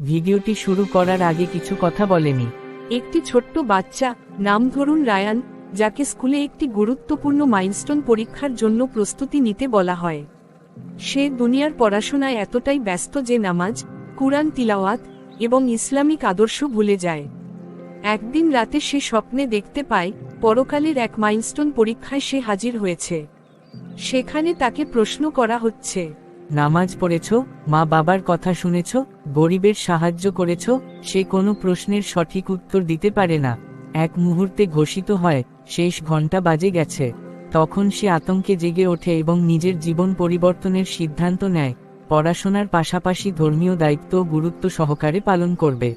ভিডিওটি শুরু করার আগে কিছু কথা বলেনি। একটি ছোট্ট বাচ্চা, নাম ধরুন রায়ান, যাকে স্কুলে একটি গুরুত্বপূর্ণ মাইলস্টোন পরীক্ষার জন্য প্রস্তুতি নিতে বলা হয়। সে দুনিয়ার পড়াশোনায় এতটাই ব্যস্ত যে নামাজ, কুরআন তিলাওয়াত এবং ইসলামিক আদর্শ ভুলে যায়। একদিন রাতে সে স্বপ্নে দেখতে পায়, পরকালের এক মাইলস্টোন পরীক্ষায় সে হাজির হয়েছে। সেখানে তাকে প্রশ্ন করা হচ্ছে নামাজ পড়েছ, মা বাবার কথা শুনেছ, গরিবের সাহায্য করেছ, সে কোনো প্রশ্নের সঠিক উত্তর দিতে পারে না। এক মুহূর্তে ঘোষিত হয়, শেষ ঘণ্টা বাজে গেছে। তখন সে আতঙ্কে জেগে ওঠে এবং নিজের জীবন পরিবর্তনের সিদ্ধান্ত নেয়। পড়াশোনার পাশাপাশি ধর্মীয় দায়িত্ব গুরুত্ব সহকারে পালন করবে।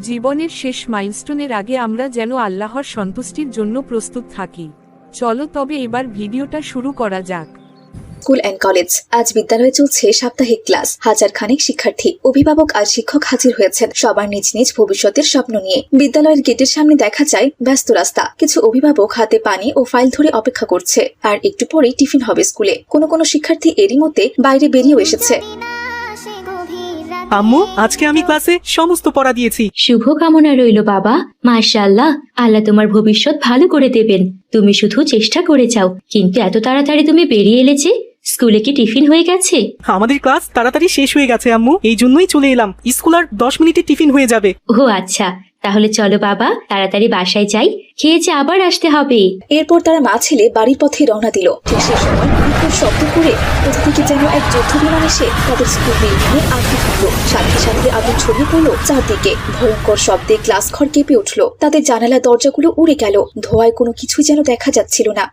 জীবনের শেষ মাইলস্টোনের আগে আমরা যেন আল্লাহর সন্তুষ্টির জন্য প্রস্তুত থাকি। চলো তবে এবার ভিডিওটা শুরু করা যাক। স্কুল অ্যান্ড কলেজ আজ বিদ্যালয়ে চলছে সাপ্তাহিক ক্লাস। হাজার খানেক শিক্ষার্থী অভিভাবক আর শিক্ষক হাজির হয়েছেন। সবার নিজ নিজ ভবিষ্যতের স্বপ্ন নিয়ে। বিদ্যালয়ের গেটের সামনে দেখা যায় ব্যস্ত রাস্তা। কিছু অভিভাবক হাতে পানি ও ফাইল ধরে অপেক্ষা করছে। আর একটু পরেই টিফিন হবে স্কুলে। কোনো কোনো শিক্ষার্থী এরই মধ্যে বাইরে বেরিয়েও এসেছে। আম্মু আজকে আমি ক্লাসে সমস্ত পড়া দিয়েছি। শুভ কামনা রইল বাবা। মাশাআল্লাহ আল্লাহ তোমার ভবিষ্যৎ ভালো করে দেবেন। তুমি শুধু চেষ্টা করে যাও কিন্তু এত তাড়াতাড়ি তুমি বেরিয়ে এলে যে? স্কুলে কি টিফিন হয়ে গেছে? আমাদের ক্লাস তাড়াতাড়ি শেষ হয়ে গেছে আম্মু। এই জন্যই চলে এলাম। স্কুল আর দশ মিনিটে টিফিন হয়ে যাবে। ও আচ্ছা তাহলে চলো বাবা তাড়াতাড়ি বাসায় যাই খেয়ে যে আবার আসতে হবে এরপর তারা মা ছেলে বাড়ির পথে রওনা দিল ঠিক সে সময় বিপুল শব্দ করে কোথা থেকে যেন এক যুদ্ধ বিমান এসে তাদের স্কুল বিল্ডিংয়ে আঘাত করল সাথে সাথে আগুন ছড়িয়ে পড়ল চারদিকে ভয়ঙ্কর শব্দে গ্লাস ঘর কেঁপে উঠল তাদের জানালা দরজাগুলো উড়ে গেল ধোঁয়ায় কোনো কিছুই যেন দেখা যাচ্ছিল না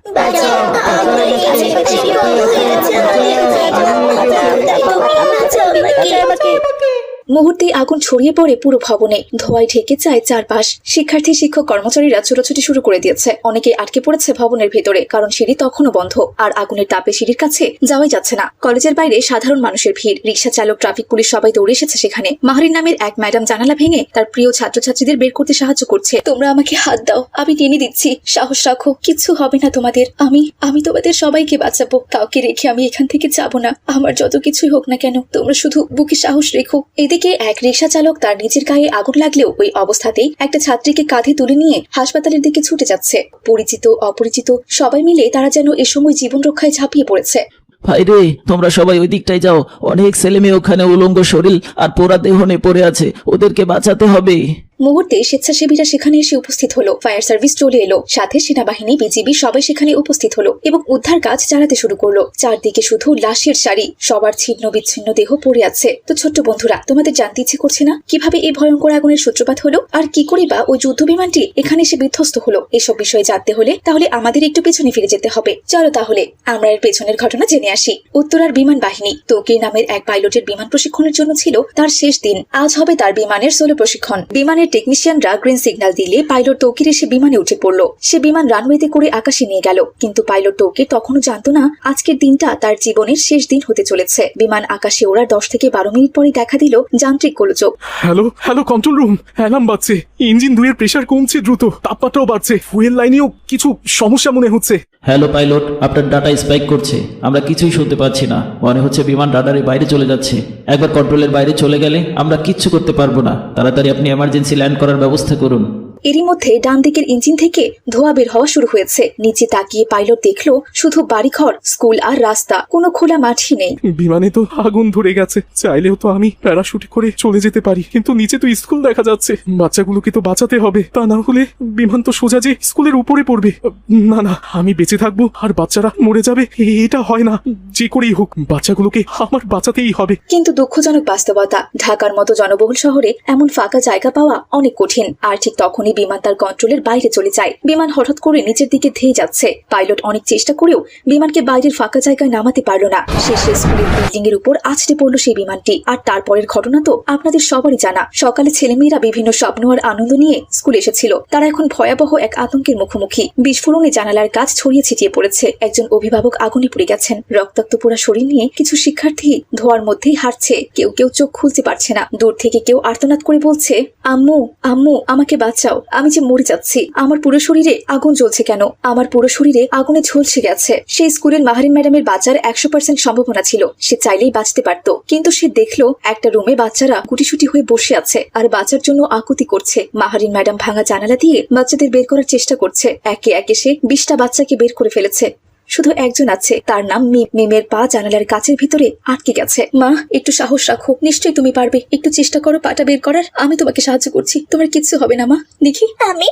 মুহূর্তে আগুন ছড়িয়ে পড়ে পুরো ভবনে। ধোঁয়ায় ঢেকে যায় চারপাশ। শিক্ষার্থী, শিক্ষক, কর্মচারীরা ছোটাছুটি শুরু করে দিয়েছে। অনেকে আটকে পড়েছে ভবনের ভেতরে, কারণ সিঁড়ি তখনও বন্ধ। আর আগুনের তাপে সিঁড়ির কাছে যাওয়াই যাচ্ছে না। কলেজের বাইরে সাধারণ মানুষের ভিড়। রিক্সা চালক, ট্রাফিক পুলিশ সবাই দৌড়ে এসেছে সেখানে। মাহরিন নামের এক ম্যাডাম জানালা ভেঙে তার প্রিয় ছাত্রছাত্রীদের বের করতে সাহায্য করছে। তোমরা আমাকে হাত দাও। আমি টেনে দিচ্ছি। সাহস রাখো। কিচ্ছু হবে না তোমাদের। আমি আমি তোমাদের সবাইকে বাঁচাবো। কাউকে রেখে আমি এখান থেকে যাব না। আমার যত কিছুই হোক না কেন, তোমরা শুধু বুকে সাহস রেখো। এদিকে এক রিক্সা চালক তার নিজের গায়ে আগুন লাগলেও ওই অবস্থাতেই একটা ছাত্রীকে কাঁধে তুলে নিয়ে হাসপাতালের দিকে ছুটে যাচ্ছে। পরিচিত, অপরিচিত, সবাই মিলে তারা যেন এ সময় জীবন রক্ষায় ঝাঁপিয়ে পড়েছে। ভাই রে, তোমরা সবাই ওই দিকটায় যাও। অনেক ছেলে মেয়ে ওখানে উলঙ্গ শরীর আর পোড়া দেহনে পড়ে আছে। ওদেরকে বাঁচাতে হবে। মুহূর্তে স্বেচ্ছাসেবীরা সেখানে এসে উপস্থিত হলো। ফায়ার সার্ভিস চলে এলো। সাথে সেনাবাহিনী, বিজিবি সবাই সেখানে উপস্থিত হলো এবং উদ্ধার কাজ চালাতে শুরু করল। চারদিকে শুধু লাশের সারি, সবার ছিন্ন বিচ্ছিন্ন দেহ পড়ে আছে। তো ছোট্ট বন্ধুরা, তোমাদের জানতে ইচ্ছে করছে না? কীভাবে এই ভয়ঙ্কর আগুনের সূত্রপাত হলো? আর কি করে বা ওই যুদ্ধ বিমানটি এখানে এসে বিধ্বস্ত হলো? এসব বিষয়ে জানতে হলে তাহলে আমাদের একটু পেছনে ফিরে যেতে হবে। চলো তাহলে, আমরা এর পেছনের ঘটনা জেনে আসি। উত্তরার বিমান বাহিনী, তোকে নামের এক পাইলটের বিমান প্রশিক্ষণের জন্য ছিল তার শেষ দিন। আজ হবে তার বিমানের সোলো প্রশিক্ষণ। বিমানের টেকনিশিয়ানরা গ্রিন সিগন্যাল দিলে পাইলট তৌকির এসে বিমানে উঠে পড়ল। সে বিমান রানওয়েতে করে আকাশে নিয়ে গেল। কিন্তু পাইলট তৌকির তখনও জানতো না আজকের দিনটা তার জীবনের শেষ দিন হতে চলেছে। বিমান আকাশে ওড়ার দশ থেকে বারো মিনিট পরে দেখা দিল যান্ত্রিক গোলযোগ। Hello hello control room alarm বাজছে। ইঞ্জিন দুইয়ের প্রেশার কমছে দ্রুত। তাপমাত্রাও বাড়ছে। ফুয়েল লাইনেও কিছু সমস্যা মনে হচ্ছে। হ্যালো পাইলট আপনার ডাটা স্পাইক করছে। আমরা কিছুই শুনতে পাচ্ছি না। মনে হচ্ছে বিমান রাডারের বাইরে চলে যাচ্ছে। একবার কন্ট্রোলের বাইরে চলে গেলে আমরা কিচ্ছু করতে পারব না। তাড়াতাড়ি আপনি এমার্জেন্সি ল্যান্ড করার ব্যবস্থা করুন। এরই মধ্যে ডান দিকের ইঞ্জিন থেকে ধোয়া বের হওয়া শুরু হয়েছে। নিচে তাকিয়ে পাইলট দেখল শুধু বাড়িঘর স্কুল আর রাস্তা কোনো খোলা মাঠই নেই। বিমানে তো আগুন ধরে গেছে। চাইলেও তো আমি প্যারাশুটে করে চলে যেতে পারি। কিন্তু নিচে তো স্কুল দেখা যাচ্ছে। বাচ্চাগুলোকে তো বাঁচাতে হবে। তা না হলে বিমান তো সোজা যে স্কুলের উপরে পড়বে। না না আমি বেঁচে থাকব আর বাচ্চারা মরে যাবে। এটা হয় না। যে করেই হোক বাচ্চাগুলোকে আমার বাঁচাতেই হবে। কিন্তু দুঃখজনক বাস্তবতা ঢাকার মতো জনবহুল শহরে এমন ফাঁকা জায়গা পাওয়া অনেক কঠিন। আর ঠিক তখনই বিমান তার কন্ট্রোলের বাইরে চলে যায়। বিমান হঠাৎ করে নিচের দিকে ধেয়ে যাচ্ছে। পাইলট অনেক চেষ্টা করেও বিমানকে বাইরের ফাঁকা জায়গায় নামাতে পারল না। শেষে স্কুলের বিল্ডিং এর উপর আছড়ে পড়ল সেই বিমানটি। আর তারপরের ঘটনা তো আপনাদের সবারই জানা। সকালে ছেলেমেয়েরা বিভিন্ন স্বপ্ন আর আনন্দ নিয়ে স্কুলে এসেছিল। তারা এখন ভয়াবহ এক আতঙ্কের মুখোমুখি। বিস্ফোরণে জানালার কাজ ছড়িয়ে ছিটিয়ে পড়েছে। একজন অভিভাবক আগুনে পুড়ে গেছেন। রক্তাক্ত পোড়া শরীর নিয়ে কিছু শিক্ষার্থী ধোয়ার মধ্যেই হাঁটছে। কেউ কেউ চোখ খুলতে পারছে না। দূর থেকে কেউ আর্তনাদ করে বলছে, আম্মু আম্মু, আমাকে বাঁচাও। আমি যে মরে যাচ্ছি, আমার পুরো শরীরে আগুন জ্বলছে কেন? আমার পুরো শরীরে আগুনে ঝলসে গেছে। সেই স্কুলের মাহারিন ম্যাডামের বাঁচার একশো পার্সেন্ট সম্ভাবনা ছিল। সে চাইলেই বাঁচতে পারত। কিন্তু সে দেখল, একটা রুমে বাচ্চারা গুটিসুটি হয়ে বসে আছে আর বাঁচার জন্য আকুতি করছে। মাহারিন ম্যাডাম ভাঙা জানালা দিয়ে বাচ্চাদের বের করার চেষ্টা করছে। একে একে সে বিশটা বাচ্চাকে বের করে ফেলেছে। শুধু একজন আছে। তার নাম মিম। মিমের পা জানালার কাছের ভিতরে আটকে গেছে। মা, একটু সাহস রাখো। নিশ্চয়ই তুমি পারবে। একটু চেষ্টা করো পাটা বের করার। আমি তোমাকে সাহায্য করছি। তোমার কিচ্ছু হবে না, মা। দেখি। আমি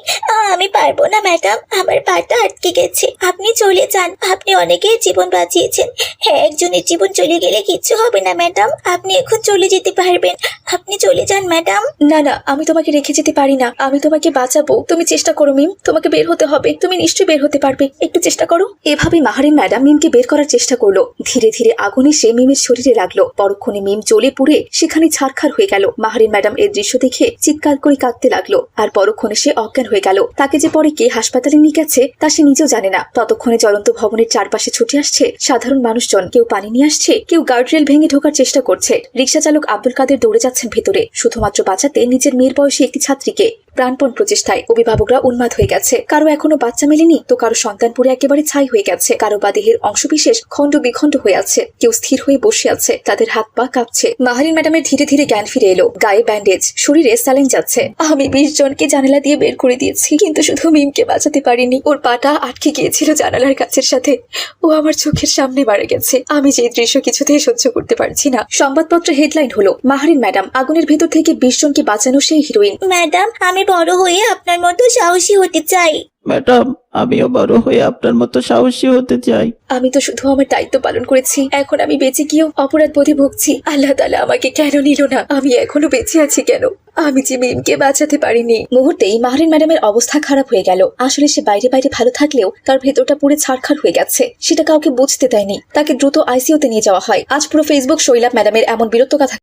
আমি পারব না, ম্যাডাম। আমার পাটা আটকে গেছে। আপনি চলে যান। আপনি অনেকের জীবন বাঁচিয়েছেন। হ্যাঁ একজনের জীবন চলে গেলে কিচ্ছু হবে না, ম্যাডাম। আপনি এখন চলে যেতে পারবেন। আপনি চলে যান, ম্যাডাম। না না, আমি তোমাকে রেখে যেতে পারি না। আমি তোমাকে বাঁচাবো। তুমি চেষ্টা করো, মিম। তোমাকে বের হতে হবে। তুমি নিশ্চয়ই বের হতে পারবে। একটু চেষ্টা করো। এভাবে মাহারিন ম্যাডাম মিমকে বের করার চেষ্টা করল। ধীরে ধীরে আগুন এসে মিমের শরীরে লাগল। পরক্ষণে মিম জ্বলে পুড়ে সেখানে ছারখার হয়ে গেল। মাহারিন ম্যাডাম এর দৃশ্য দেখে চিৎকার করে কাঁদতে লাগল। আর পরক্ষণে সে অজ্ঞান হয়ে গেল। তাকে যে পরে কে হাসপাতালে নিয়ে গেছে, তা সে নিজেও জানে না। ততক্ষণে জ্বলন্ত ভবনের চারপাশে ছুটে আসছে সাধারণ মানুষজন। কেউ পানি নিয়ে আসছে, কেউ গার্ডরেল ভেঙে ঢোকার চেষ্টা করছে। রিক্সা চালক আব্দুল কাদের দৌড়ে যাচ্ছেন ভেতরে। শুধুমাত্র বাঁচাতে নিজের মেয়ের বয়সী একটি ছাত্রীকে প্রাণপণ প্রচেষ্টায় অভিভাবকরা উন্মাদ হয়ে গেছে। কারও এখনও বাচ্চা মেলেনি, তো কারও সন্তান পুরে একেবারে ছাই হয়ে গেছে। কারও বা দেহের অংশবিশেষ খণ্ড বিখণ্ড হয়ে আছে। কেউ স্থির হয়ে বসে আছে, তাদের হাত পা কাঁপছে। মাহারিন ম্যাডামের ধীরে ধীরে জ্ঞান ফিরে এলো। গায়ে ব্যান্ডেজ শরীরে স্যালাইন যাচ্ছে। আমি বিশ জনকে জানালা দিয়ে বের করে দিয়েছি, কিন্তু শুধু মিমকে বাঁচাতে পারিনি। ওর পাটা আটকে গিয়েছিল জানালার কাছের সাথে। ও আমার চোখের সামনে মারা গেছে। আমি যে দৃশ্য কিছুতেই সহ্য করতে পারছি না। সংবাদপত্র হেডলাইন হলো মাহারিন ম্যাডাম, আগুনের ভেতর থেকে বিশ জনকে বাঁচানো সেই হিরোইন। ম্যাডাম, আমি বড় হয়ে আপনার মতো সাহসী হতে চাই। ম্যাডাম আমিও বড় হয়ে আপনার মতো সাহসী হতে চাই। আমি তো শুধু আমার দায়িত্ব পালন করেছি। এখন আমি বেঁচে গিয়েও অপরাধ বোধে ভুগছি। আল্লাহ তালা আমাকে কেন নিল না? আমি এখনও বেঁচে আছি কেন? আমি যে মিমকে বাঁচাতে পারিনি। মুহূর্তেই মাহরিন ম্যাডামের অবস্থা খারাপ হয়ে গেল। আসলে সে বাইরে বাইরে ভালো থাকলেও তার ভেতরটা পুরো ছাড়খাড় হয়ে গেছে। সেটা কাউকে বুঝতে দেয়নি। তাকে দ্রুত আইসিইউতে নিয়ে যাওয়া হয়। আজ পুরো ফেসবুক শৈলাব ম্যাডামের এমন বীরত্ব কথা